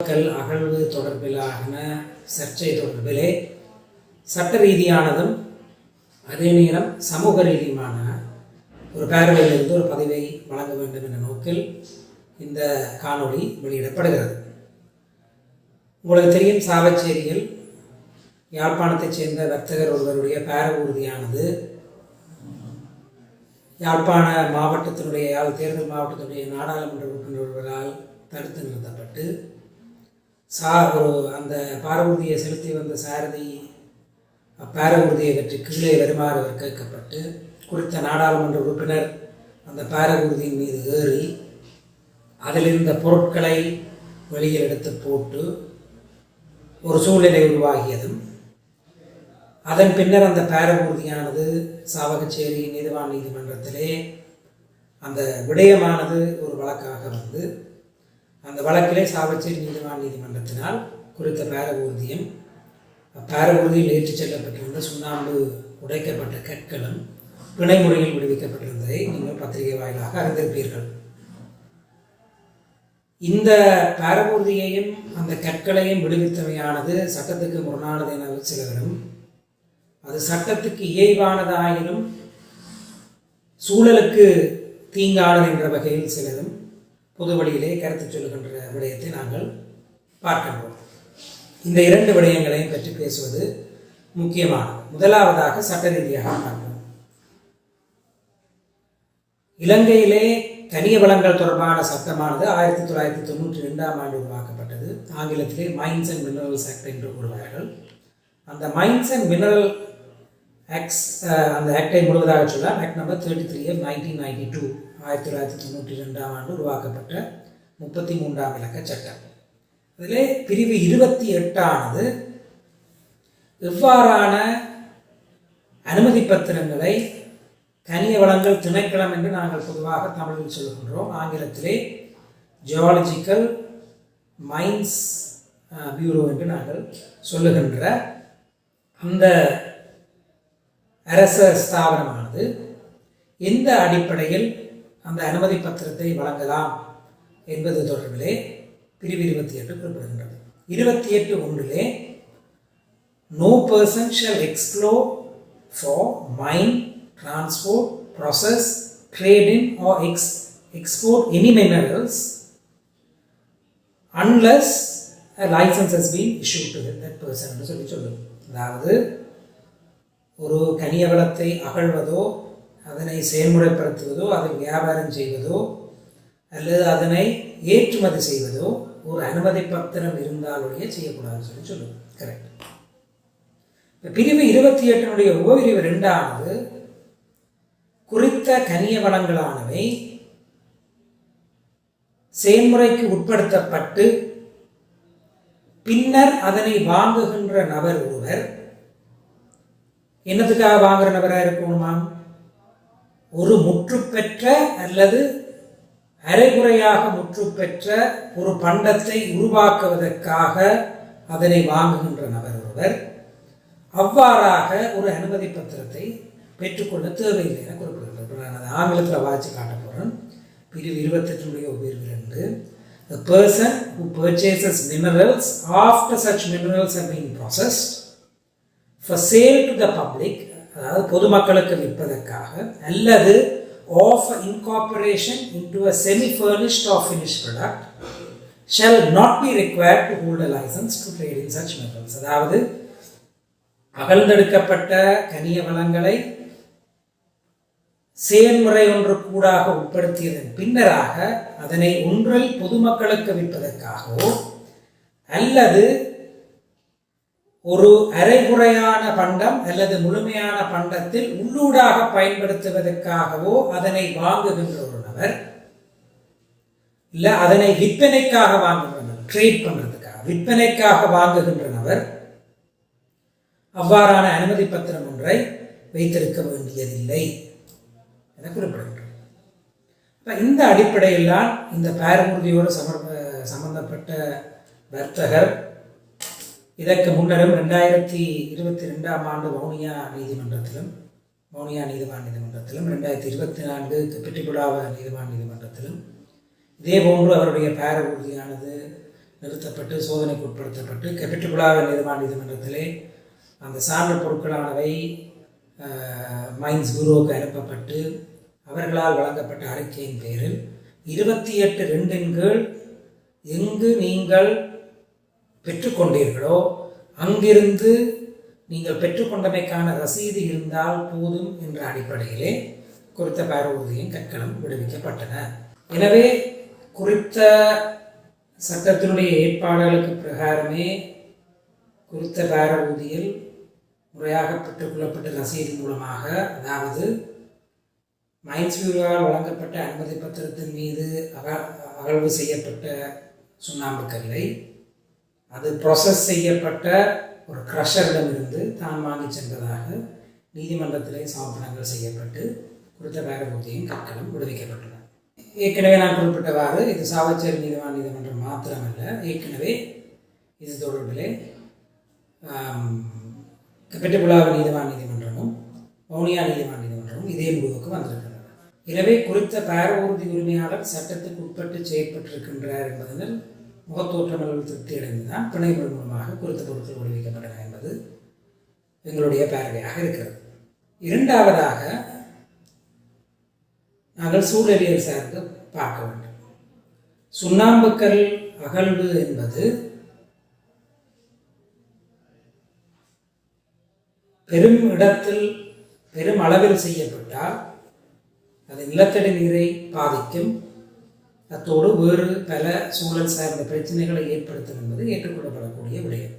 மக்கள் அகழ்வு தொடர்பிலான சர்ச்சை தொடர்பிலே சட்ட ரீதியானதும் அதே நேரம் சமூக ரீதியுமான ஒரு பேரவையிலிருந்து ஒரு பதிவை வழங்க வேண்டும் என்ற நோக்கில் இந்த காணொளி வெளியிடப்படுகிறது. உங்களுக்கு தெரியும் சாவச்சேரியில் யாழ்ப்பாணத்தைச் சேர்ந்த வர்த்தகர் ஒருவருடைய பேரவூர்தியானது யாழ்ப்பாண மாவட்டத்தினுடைய தேர்தல் மாவட்டத்தினுடைய நாடாளுமன்ற உறுப்பினர்களால் ஒருவரால் தடுத்து நிறுத்தப்பட்டு சா ஒரு அந்த பாரவூர்தியை செலுத்தி வந்த சாரதி அப்பாரவூர்தியை பற்றி கீழே வருமாறு அவர் கேட்கப்பட்டு குறித்த நாடாளுமன்ற உறுப்பினர் அந்த பாரவூர்தியின் மீது ஏறி அதில் இருந்த பொருட்களை வெளியில் எடுத்து போட்டு ஒரு சூழ்நிலை உருவாகியதும் அதன் பின்னர் அந்த பேரபூர்த்தியானது சாவகச்சேரி நீதிவான் நீதிமன்றத்திலே அந்த விடயமானது ஒரு வழக்காக வந்து அந்த வழக்கிலே சாவச்சேரி நீதிவான் நீதிமன்றத்தினால் குறித்த பேரபூர்த்தியும் பேரபூர்தியில் ஏற்றிச் செல்லப்பட்டிருந்த சுண்ணாம்பு உடைக்கப்பட்ட கற்களும் பிணை முறையில் விடுவிக்கப்பட்டிருந்ததை நீங்கள் பத்திரிகை வாயிலாக அறிந்திருப்பீர்கள். இந்த பேரபூர்தியையும் அந்த கற்களையும் விடுவித்தவையானது சட்டத்துக்கு முரணானது என சிலரும் அது சட்டத்துக்கு இயைவானதாயினும் சூழலுக்கு தீங்கானது என்ற வகையில் சிலரும் பொது வழியிலே கருத்து சொல்லுகின்ற விடயத்தை நாங்கள் பார்க்கின்றோம். இந்த இரண்டு விடயங்களையும் பற்றி பேசுவது முக்கியமானது. முதலாவதாக சட்ட ரீதியாக பார்ப்போம். இலங்கையிலே கனிய வளங்கள் தொடர்பான சட்டமானது ஆயிரத்தி தொள்ளாயிரத்தி தொண்ணூற்றி ரெண்டாம் ஆண்டு உருவாக்கப்பட்டது. ஆங்கிலத்திலே மைன்ஸ் அண்ட் மினரல்ஸ் ஆக்ட் என்று கூறுவார்கள். அந்த மைன்ஸ் அண்ட் மினரல் ஆக்ட்ஸ் அந்த ஆக்டை முழுவதாக சொன்னால் act number thirty three nineteen ninety two ஆயிரத்தி தொள்ளாயிரத்தி தொண்ணூற்றி ரெண்டாம் ஆண்டு உருவாக்கப்பட்ட முப்பத்தி மூன்றாம் இலக்க சட்டம். அதிலே பிரிவு இருபத்தி எட்டானது எவ்வாறான அனுமதி பத்திரங்களை கனிய வளங்கள் திணைக்களம் என்று நாங்கள் பொதுவாக தமிழில் சொல்கின்றோம். ஆங்கிலத்திலே ஜியாலஜிக்கல் மைன்ஸ் பியூரோ என்று நாங்கள் சொல்லுகின்ற அந்த அரச ஸ்தாபனமானது எந்த அடிப்படையில் அந்த அனுமதி பத்திரத்தை வழங்கலாம் என்பது தொடர்பிலே பிரிவு இருபத்தி எட்டு குறிப்பிடுகின்றது. இருபத்தி எட்டு ஒன்றிலே no person shall explore for mine transport process trade in or ex export any minerals unless licence has been issue to to that என்று சொல்லி சொல்லும் அதாவது ஒரு கனியவளத்தை அகழ்வதோ அதனை செயல்முறைப்படுத்துவதோ அதை வியாபாரம் செய்வதோ அல்லது அதனை ஏற்றுமதி செய்வதோ ஒரு அனுமதி பத்திரம் இருந்தாலொழிய செய்யக்கூடாதுன்னு சொல்லி சொல்லுவோம் கரெக்ட் பிரிவு இருபத்தி எட்டினுடைய உபபிரிவு ரெண்டானது குறித்த கனிய வளங்களானவை செயல்முறைக்கு உட்படுத்தப்பட்டு பின்னர் அதனை வாங்குகின்ற நபர் ஒருவர் என்னத்துக்காக வாங்குற நபராக இருக்கணுமாம்? ஒரு முற்றுப்பெற்ற அல்லது அரைகுறையாக முற்றுப்பெற்ற ஒரு பண்டத்தை உருவாக்குவதற்காக அதனை வாங்குகின்ற நபர் ஒருவர். அவ்வாறாக ஒரு அனுமதி பத்திரத்தை பெற்றுக்கொள்ள தேவையில்லை என குறிப்பிடுகிறது நான் ஆங்கிலத்தில் வாய்ச்சி காட்ட போகிறேன் பிரிவு இருபத்தெட்டுடைய பிரிவு ரெண்டு The person who purchases minerals after such minerals have been processed for sale to the public அதாவது பொதுமக்களுக்கு விற்பதற்காக அல்லது of incorporation into a semi furnished of finish product shall not be required to hold a licence to trade in such metals அதாவது அகழ்ந்தெடுக்கப்பட்ட கனிய வளங்களை செயல்முறை ஒன்று கூடாக உட்படுத்தியதன் பின்னராக அதனை ஒன்றில் பொதுமக்களுக்கு விற்பதற்காகவோ அல்லது ஒரு அரைகுறையான பண்டம் அல்லது முழுமையான பண்டத்தில் உள்ளூடாக பயன்படுத்துவதற்காகவோ அதனை வாங்குகின்ற ஒரு நபர் இல்லை அதனை விற்பனைக்காக வாங்குகின்ற ட்ரேட் பண்ணுறதுக்காக விற்பனைக்காக வாங்குகின்ற நபர் அவ்வாறான அனுமதி பத்திரம் ஒன்றை வைத்திருக்க வேண்டியதில்லை என குறிப்பிடுகின்றோம் இப்போ இந்த அடிப்படையில்தான் இந்த பேரமுறுதியோடு சமர்ப்ப சம்பந்தப்பட்ட வர்த்தகர் இதற்கு முன்னரும் ரெண்டாயிரத்தி இருபத்தி ரெண்டாம் ஆண்டு வவுனியா நீதிமன்றத்திலும் வவுனியா நீதிவான் நீதிமன்றத்திலும் ரெண்டாயிரத்தி இருபத்தி நான்கு பிட்டிபுடாவ நீதிவான் நீதிமன்றத்திலும் இதே போன்று அவருடைய பேர உறுதியானது நிறுத்தப்பட்டு சோதனைக்கு உட்படுத்தப்பட்டு கெபிட்டுபுலாக நீதிவான் நீதிமன்றத்திலே அந்த சான்று பொருட்களானவை மைன்ஸ் குருவுக்கு அனுப்பப்பட்டு அவர்களால் வழங்கப்பட்ட அறிக்கையின் பேரில் இருபத்தி எட்டு ரெண்டின் கீழ் எங்கு நீங்கள் பெற்றுக்கொண்டீர்களோ? அங்கிருந்து நீங்கள் பெற்றுக்கொண்டமைக்கான ரசீது இருந்தால் போதும் என்ற அடிப்படையிலே குறித்த பேரூர்தியின் கற்களும் விடுவிக்கப்பட்டன. எனவே குறித்த சட்டத்தினுடைய ஏற்பாடுகளுக்கு பிரகாரமே குறித்த பேரூதியில் முறையாக பெற்றுக்கொள்ளப்பட்ட ரசீது மூலமாக அதாவது மைன்ஸ் பியூரோவால் வழங்கப்பட்ட அனுமதி பத்திரத்தின் மீது அக அகழ்வு செய்யப்பட்ட சுண்ணாம்பு கல்லை அது ப்ரொசஸ் செய்யப்பட்ட ஒரு க்ரஷரிடமிருந்து தான் வாங்கி சென்றதாக நீதிமன்றத்திலே சமர்ப்பணங்கள் செய்யப்பட்டு குறித்த பேரபூர்த்தியும் கற்களும் விடுவிக்கப்பட்டன ஏற்கனவே நான் குறிப்பிட்டவாறு இது சாவச்சேரி நீதிவான் நீதிமன்றம் மாத்திரமல்ல. ஏற்கனவே இது தொடர்பிலே கெப்பட்டிபுலாவ நீதிவான் நீதிமன்றமும் வவுனியா நீதிவான் நீதிமன்றமும் இதே முடிவுக்கு வந்திருக்கின்றன எனவே குறித்த பேரூர்தி உரிமையாளர் சட்டத்துக்கு உட்பட்டு செயற்பட்டிருக்கின்றார் என்பதனால் முகத்தோற்றங்கள் திருப்தி அடைந்துதான் பிணை மூலமாக குறித்த பொருட்கள் விடுவிக்கப்பட்டன என்பது எங்களுடைய பார்வையாக இருக்கிறது. இரண்டாவதாக நாங்கள் சூழலியல் சார்ந்து பார்க்க வேண்டும். சுண்ணாம்புக்கல் அகழ்வு என்பது பெரும் இடத்தில் பெரும் அளவில் செய்யப்பட்டால் அது நிலத்தடி நீரை பாதிக்கும் அத்தோடு வேறு பல சூழல் சார்ந்த பிரச்சனைகளை ஏற்படுத்தும் என்பது ஏற்றுக்கொள்ளப்படக்கூடிய விடயம்.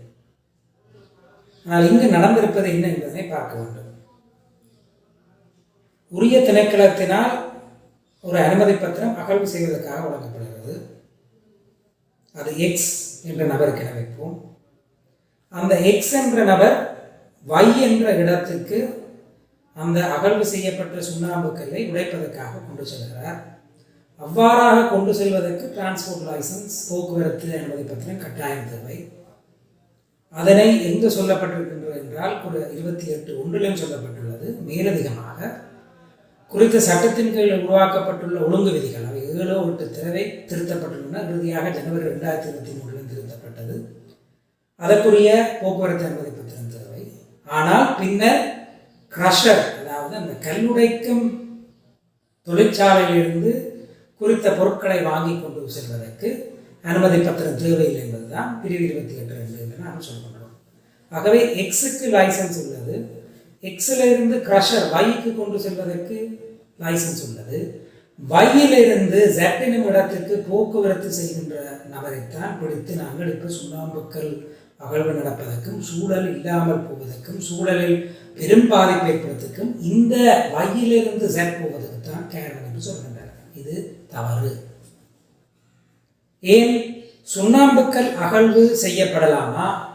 ஆனால் இங்கு நடந்திருப்பது என்ன என்பதனை பார்க்க வேண்டும். உரிய திணைக்களத்தினால் ஒரு அனுமதி பத்திரம் அகழ்வு செய்வதற்காக வழங்கப்படுகிறது. அது எக்ஸ் என்ற நபருக்கு அமைப்போம் வைப்போம். அந்த எக்ஸ் என்ற நபர் வை என்ற இடத்துக்கு அந்த அகழ்வு செய்யப்பட்ட சுண்ணாம்பு கல்லை உடைப்பதற்காக கொண்டு செல்கிறார். அவ்வாறாக கொண்டு செல்வதற்கு டிரான்ஸ்போர்ட் லைசன்ஸ் போக்குவரத்து அனுமதி பத்திரம் கட்டாயம் தேவை. அதனை எங்கு சொல்லப்பட்டிருக்கின்றது என்றால் ஒரு இருபத்தி எட்டு ஒன்றிலும் சொல்லப்பட்டுள்ளது. மேலதிகமாக குறித்த சட்டத்தின் கீழ் உருவாக்கப்பட்டுள்ள ஒழுங்கு விதிகள் அவை ஏழோ எட்டு திறவை திருத்தப்பட்டுள்ளன. இறுதியாக ஜனவரி ரெண்டாயிரத்தி இருபத்தி மூன்றிலும் திருத்தப்பட்டது. அதற்குரிய போக்குவரத்து அனுமதி பத்திரம் தேவை. ஆனால் பின்னர் க்ரஷர் அதாவது அந்த கல்லுடைக்கும் தொழிற்சாலையிலிருந்து குறித்த பொருட்களை வாங்கி கொண்டு செல்வதற்கு அனுமதி பத்திரம் தேவையில்லை என்பதுதான் பிரிவு இருபத்தி எட்டு ரெண்டு என்று நாம் சொல்கின்றோம் ஆகவே எக்ஸுக்கு லைசன்ஸ் உள்ளது. எக்ஸில் இருந்து க்ரஷர் வைக்கு கொண்டு செல்வதற்கு லைசன்ஸ் உள்ளது. வையிலிருந்து ஜெட்டினும் இடத்திற்கு போக்குவரத்து செய்கின்ற நபரைத்தான் பிடித்து நாங்கள் இப்போ சுண்ணாம்புக்கல் அகழ்வு நடப்பதற்கும் சூழல் இல்லாமல் போவதற்கும் சூழலில் பெரும் பாதிப்பு ஏற்படுவதற்கும் இந்த வையிலிருந்து ஜெட் போவதற்கு தான் கேரளம் என்று சொல்கின்றனர் தவறு. ஏன்? சுண்ணாம்புக்கல் அகழ்வு செய்யப்படலாமா?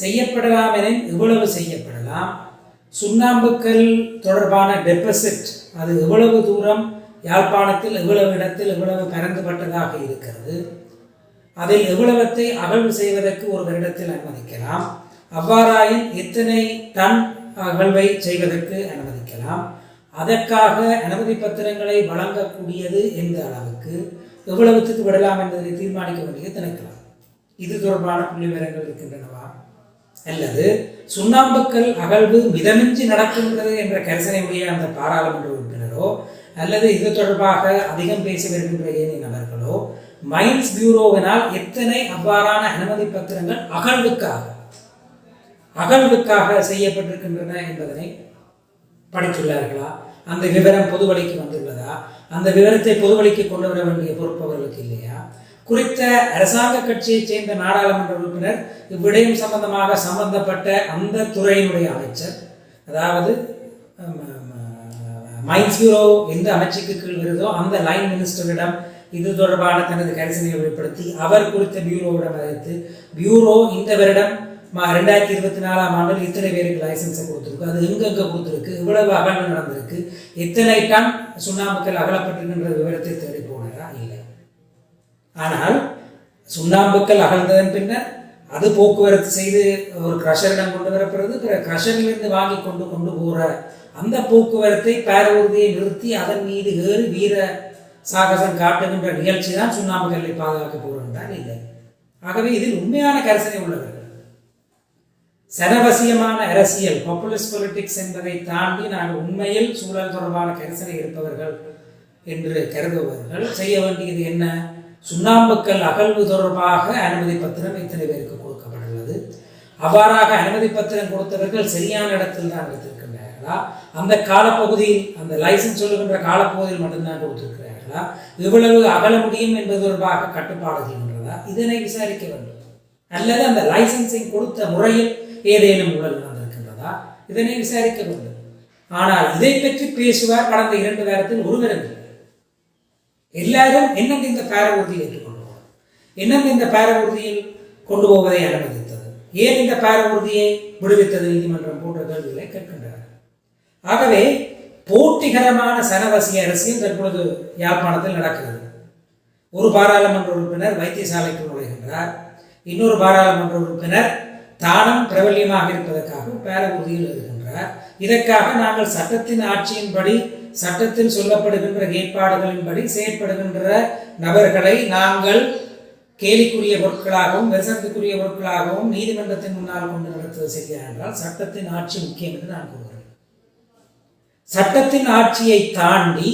செய்யப்படலாம் என எவ்வளவு செய்யப்படலாம். சுண்ணாம்புக்கல் தொடர்பான டெபாசிட் அது எவ்வளவு தூரம் யாழ்ப்பாணத்தில் எவ்வளவு இடத்தில் எவ்வளவு பரந்துபட்டதாக இருக்கிறது. அதில் எவ்வளவத்தை அகழ்வு செய்வதற்கு ஒரு வருடத்தில் அனுமதிக்கலாம். அவ்வாறாயின் எத்தனை டன் அகழ்வை செய்வதற்கு அனுமதிக்கலாம். அதற்காக அனுமதி பத்திரங்களை வழங்கக்கூடியது எந்த அளவுக்கு எவ்வளவுத்துக்கு விடலாம் என்பதை தீர்மானிக்க வேண்டியது திணைக்கலாம் இது தொடர்பான புள்ளி விவரங்கள் இருக்கின்றனவா? அல்லது சுண்ணாம்புக்கல் அகழ்வு மிதமின்றி நடக்கின்றது என்ற கரிசனையுடைய அந்த பாராளுமன்ற உறுப்பினரோ அல்லது இது தொடர்பாக அதிகம் பேசி வருகின்ற ஏனைய நபர்களோ மைன்ஸ் பியூரோவினால் எத்தனை அவ்வாறான அனுமதி பத்திரங்கள் அகழ்வுக்காக அகழ்வுக்காக செய்யப்பட்டிருக்கின்றன என்பதனை படித்துள்ளார்களா? அந்த விவரம் பொதுவழிக்கு வந்துள்ளதா? அந்த விவரத்தை பொதுவழிக்கு கொண்டு வர வேண்டிய பொறுப்பு அவர்களுக்கு இல்லையா? குறித்த அரசாங்க கட்சியைச் சேர்ந்த நாடாளுமன்ற உறுப்பினர் இவ்விடயம் சம்பந்தமாக சம்பந்தப்பட்ட அந்த துறையினுடைய அமைச்சர் அதாவது மைன்ஸ் பியூரோ எந்த அமைச்சுக்கு கீழ் வருதோ அந்த லைன் மினிஸ்டரிடம் இது தொடர்பான தனது கரிசனையை வெளிப்படுத்தி அவர் குறித்த பியூரோவிடம் அழைத்து பியூரோ இந்த வருடம் ரெண்டாயிரத்தி இருபத்தி நாலாம் ஆண்டில் இத்தனை பேருக்கு லைசன்ஸை கொடுத்துருக்கு. அது எங்கெங்கே கொடுத்துருக்கு? இவ்வளவு அகலம் நடந்திருக்கு. எத்தனை டன் சுண்ணாம்புக்கள் அகலப்பட்டிருக்கின்ற விவரத்தை தேடி போனதா? இல்லை. ஆனால் சுண்ணாம்புக்கள் அகழ்ந்ததன் பின்னர் அது போக்குவரத்து செய்து ஒரு க்ரஷரிடம் கொண்டு வரப்படுறது பிறகு கிரஷரிலிருந்து வாங்கி கொண்டு கொண்டு போகிற அந்த போக்குவரத்தை பேரூர்தியை நிறுத்தி அதன் மீது ஏறு வீர சாகசம் காட்டுகின்ற நிகழ்ச்சி தான் சுண்ணாம்புக்கல்லை பாதுகாக்க போகின்றார் இல்லை. ஆகவே இதில் உண்மையான கரிசனை உள்ளவர்கள் சனவசியமான அரசியல் பாப்புலர் பொலிட்டிக்ஸ் என்பதை தாண்டி நாங்கள் உண்மையில் சூழல் தொடர்பான கரிசனை இருப்பவர்கள் என்று கருதுபவர்கள் செய்ய வேண்டியது என்ன? சுண்ணாம்புக்கல் அகழ்வு தொடர்பாக அனுமதி பத்திரம் இத்தனை பேருக்கு கொடுக்கப்பட்டுள்ளது. அவ்வாறாக அனுமதி பத்திரம் கொடுத்தவர்கள் சரியான இடத்தில் தான் வைத்திருக்கின்றார்களா? அந்த காலப்பகுதியில் அந்த லைசன்ஸ் சொல்லுகின்ற காலப்பகுதியில் மட்டும்தான் கொடுத்திருக்கிறார்களா? இவ்வளவு அகல முடியும் என்பது தொடர்பாக கட்டுப்பாடு செய்கின்றதா இதனை விசாரிக்க வேண்டும். அல்லது அந்த லைசன்ஸிங் கொடுத்த முறையில் ஏதேனும் ஊழல் நடந்திருக்கின்றதா? இதனை விசாரிக்க வேண்டும். ஆனால் இதை பற்றி பேசுவார் கடந்த இரண்டு வாரத்தில் ஒருவரும் எல்லாரும் என்னென்ன இந்த பேர உறுதியை ஏற்றுக்கொண்டு போகணும் இந்த பேர உறுதியில் கொண்டு போவதை அனுமதித்தது? ஏன் இந்த பேர உறுதியை விடுவித்தது? நீதிமன்றம் போன்ற கேள்விகளை கேட்கின்றனர் ஆகவே போட்டிகரமான சனவசிய அரசியல் தற்பொழுது யாழ்ப்பாணத்தில் நடக்கிறது. ஒரு பாராளுமன்ற உறுப்பினர் வைத்தியசாலைக்கு நுழைகின்றார். இன்னொரு பாராளுமன்ற உறுப்பினர் தானும் பிரபல்யமாக இருப்பதற்காக பேர உறுதியில் இருக்கின்றார் இதற்காக நாங்கள் சட்டத்தின் ஆட்சியின்படி சட்டத்தில் சொல்லப்படுகின்ற ஏற்பாடுகளின்படி செயற்படுகின்ற நபர்களை நாங்கள் கேலிக்குரிய பொருட்களாகவும் விசனத்துக்குரிய பொருட்களாகவும் நீதிமன்றத்தின் முன்னால் கொண்டு நடத்துவது செய்கிறார் என்றால் சட்டத்தின் ஆட்சி முக்கியம் என்று நான் கூறுகிறேன். சட்டத்தின் ஆட்சியை தாண்டி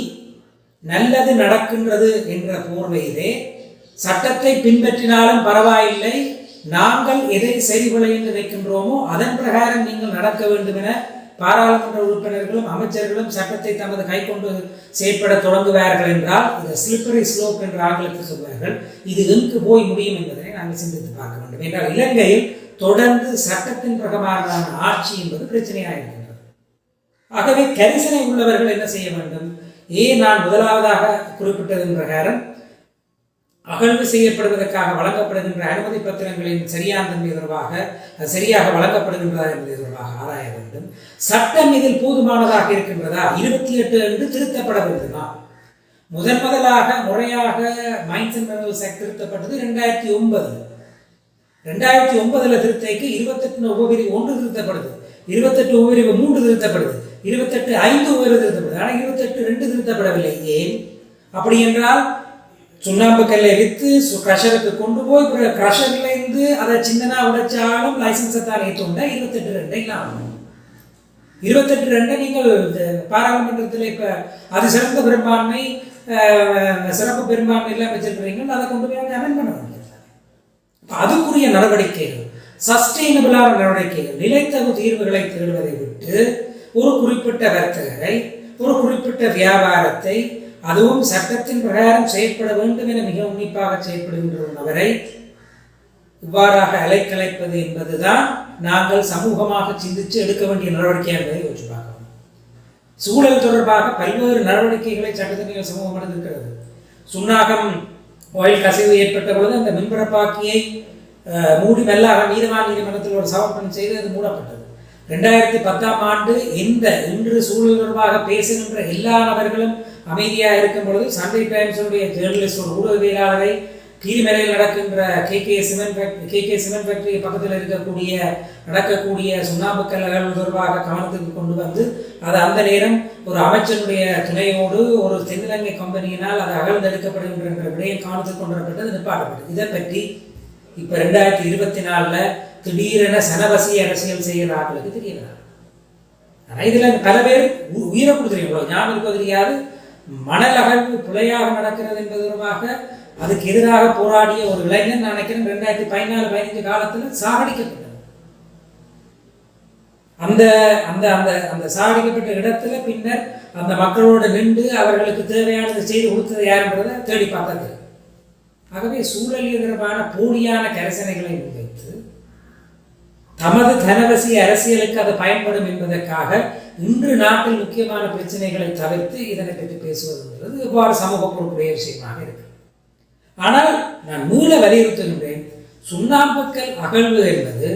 நல்லது நடக்கின்றது என்ற போர்வையிலே சட்டத்தை பின்பற்றினாலும் பரவாயில்லை நாங்கள் எதை சரிபலை என்று நினைக்கின்றோமோ அதன் பிரகாரம் நீங்கள் நடக்க வேண்டும் என பாராளுமன்ற உறுப்பினர்களும் அமைச்சர்களும் சட்டத்தை தமது கை கொண்டு செயற்பட தொடங்குவார்கள் என்றால் இந்த ஸ்லிப்பரி ஸ்லோப் என்று ஆங்கிலத்தில் சொல்வார்கள். இது எங்கு போய் முடியும் என்பதை நாங்கள் சிந்தித்து பார்க்க வேண்டும். என்றால் இலங்கையில் தொடர்ந்து சட்டத்தின் பிரகாரமான ஆட்சி என்பது பிரச்சனையாக இருக்கின்றது. ஆகவே கரிசனை உள்ளவர்கள் என்ன செய்ய வேண்டும்? ஏன் நான் முதலாவதாக குறிப்பிட்டதன் பிரகாரம் அகழ்வு செய்யப்படுவதற்காக வழங்கப்படுகின்ற அனுமதி பத்திரங்களின் சரியான தன்மை தொடர்பாக அது சரியாக வழங்கப்படுகின்றதா என்பது தொடர்பாக ஆராய வேண்டும். சட்டம் இதில் போதுமானதாக இருக்கின்றதா? இருபத்தி எட்டு என்று திருத்தப்பட வேண்டுமா? முதன் முதலாக முறையாக மைன்ஸ் அண்ட் மினரல்ஸ் ஆக்ட் திருத்தப்பட்டது ரெண்டாயிரத்தி ஒன்பது. ரெண்டாயிரத்தி ஒன்பதுல திருத்தைக்கு இருபத்தெட்டு உபபிரிவு ஒன்று திருத்தப்படுது. இருபத்தெட்டு உபபிரிவு மூன்று திருத்தப்படுது. இருபத்தெட்டு ஐந்து உபரிவு திருத்தப்படுது. ஆனால் இருபத்தெட்டு ரெண்டு திருத்தப்படவில்லை. ஏன்? அப்படி என்றால் சுண்ணாம்பு கல்லை விற்று க்ரஷருக்கு கொண்டு போய் க்ரஷர்ல இருந்து அதை சின்னதா உடைச்சாலும் லைசன்ஸை தான் ஏற்றுண்டா இருபத்தெட்டு ரெண்டை இல்லாமல் இருபத்தெட்டு ரெண்டை நீங்கள் இந்த பாராளுமன்றத்தில் இப்போ அது சிறந்த பெரும்பான்மை சிறப்பு பெரும்பான்மை எல்லாம் வச்சிருக்கிறீங்க அதை கொண்டு போய் அவங்க அமெண்ட் பண்ண வேண்டியது அதுக்குரிய நடவடிக்கைகள் சஸ்டெயினபிளான நடவடிக்கைகள் நிலைத்தகு தீர்வுகளை தேடுவதை விட்டு ஒரு குறிப்பிட்ட வர்த்தகரை ஒரு குறிப்பிட்ட வியாபாரத்தை அதுவும் சட்டத்தின் பிரகாரம் செயற்பட வேண்டும் என மிக உன்னிப்பாக செயற்படுகின்ற ஒரு நபரை இவ்வாறாக அலைக்கலைப்பது என்பதுதான் நாங்கள் சமூகமாக சிந்தித்து எடுக்க வேண்டிய நடவடிக்கையாக என்பதை யோசிச்சு பார்க்கணும். சூழல் தொடர்பாக பல்வேறு நடவடிக்கைகளை சட்டத்தின் சமூகம் எடுத்திருக்கிறது சுண்ணாகம் கோயில் கசிவு ஏற்பட்ட பொழுது அந்த மின்பரப்பாக்கியை மூடி மெல்லாக நீதிவான் நீதிமன்றத்தில் ஒரு சமர்ப்பணம் செய்து அது மூடப்பட்டது. ரெண்டாயிரத்தி பத்தாம் ஆண்டு இந்த இன்று சூழல் தொடர்பாக பேசுகின்ற எல்லா நபர்களும் அமைதியாக இருக்கும் பொழுது சண்டே டைம்ஸுடைய ஜேர்னலிஸ்ட் ஒரு ஊடகவியலாளரை கீரிமலையில் நடக்கின்ற K K cement factory K K cement factory பக்கத்தில் இருக்கக்கூடிய நடக்கக்கூடிய சுண்ணாம்பு கல்லகள் தொடர்பாக கவனத்துக்கு கொண்டு வந்து அது அந்த நேரம் ஒரு அமைச்சருடைய துணையோடு ஒரு தென்னிலங்கை கம்பெனியினால் அது அகழ்ந்தெடுக்கப்படுகின்ற விடையை கவனத்துக்கு கொண்டு வரப்பட்டது நிப்பாட்டப்பட்டது. இதை பற்றி இப்போ ரெண்டாயிரத்தி இருபத்தி நாலில் திடீரென சனவசி அரசியல் செய்கிற ஆட்களுக்கு தெரியல ஆனால் இதில் பல பேர் உயிரை கொடுத்துருங்க ஞாபகம் இருக்கோ தெரியாது. மணல் அகழ்வு பிழையாக நடக்கிறது என்பது தொடர்பாக அதுக்கு எதிராக போராடிய ஒரு இளைஞன் நான் நினைக்கிறேன் ரெண்டாயிரத்தி பதினாலு பதினஞ்சு காலத்தில் சாகடிக்கப்பட்டது அந்த அந்த அந்த அந்த சாகடிக்கப்பட்ட இடத்துல பின்னர் அந்த மக்களோடு நின்று அவர்களுக்கு தேவையானதை செய்து கொடுத்தது யாருன்றதை தேடி பார்த்தது ஆகவே சூழல் எதிர்ப்பான போலியான கரிசனைகளை உண்டு. தமது தனவசி அரசியலுக்கு அது பயன்படும் என்பதற்காக இன்று நாட்டில் முக்கியமான பிரச்சனைகளை தவிர்த்து இதனை பற்றி பேசுவதுன்றது இவ்வாறு சமூக பொறுப்புடைய விஷயமாக இருக்கு. ஆனால் நான் மூல வலியுறுத்துகின்றேன் சுண்ணாம்புக்கல் அகழ்வு என்பது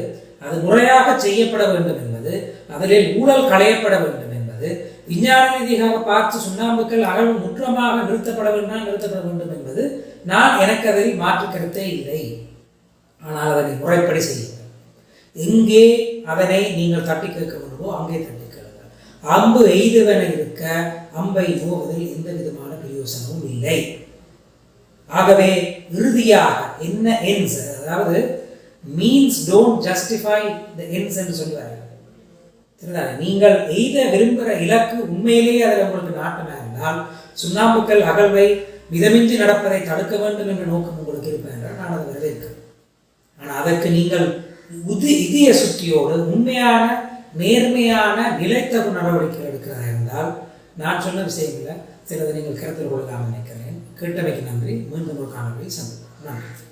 அது முறையாக செய்யப்பட வேண்டும் என்பது அதில் ஊழல் களையப்பட வேண்டும் என்பது விஞ்ஞான ரீதியாக பார்த்து சுண்ணாம்புக்கல் அகழ்வு முற்றமாக நிறுத்தப்பட வேண்டாம் நிறுத்தப்பட வேண்டும் என்பது நான் எனக்கு அதில் மாற்று கருத்தே இல்லை. ஆனால் அதனை முறைப்படி செய்யும். எங்கே அதனை நீங்கள் தட்டி கேட்க வேண்டுமோ அங்கே தட்டி கேளுங்கள் அம்பு எய்துவன இருக்க அம்பை ஓவதில் எந்த விதமான பிரயோசனமும் இல்லை. ஆகவே இறுதியாக என்ன என்ஸ் அதாவது means don't justify the ends என்று சொல்லுவார்கள். நீங்கள் எய்த விரும்புகிற இலக்கு உண்மையிலேயே அதில் உங்களுக்கு நாட்டமாக இருந்தால் சுண்ணாம்புக்கல் அகழ்வை மிதமின்றி நடப்பதை தடுக்க வேண்டும் என்ற நோக்கம் உங்களுக்கு இருப்பேன் என்றால் நான் அதை வரவேற்கிறேன். ஆனால் அதற்கு நீங்கள் உதி இதய சுத்தியோடு உண்மையான நேர்மையான நிலைத்தகு நடவடிக்கை எடுக்கிறதா இருந்தால் நான் சொன்ன விஷயங்களை சிலதை நீங்கள் கருத்தில் கொள்ளலாம் நினைக்கிறேன். கேட்டமைக்கு நன்றி. மீண்டும் ஒரு காணொலியில் சந்திப்போம். நன்றி.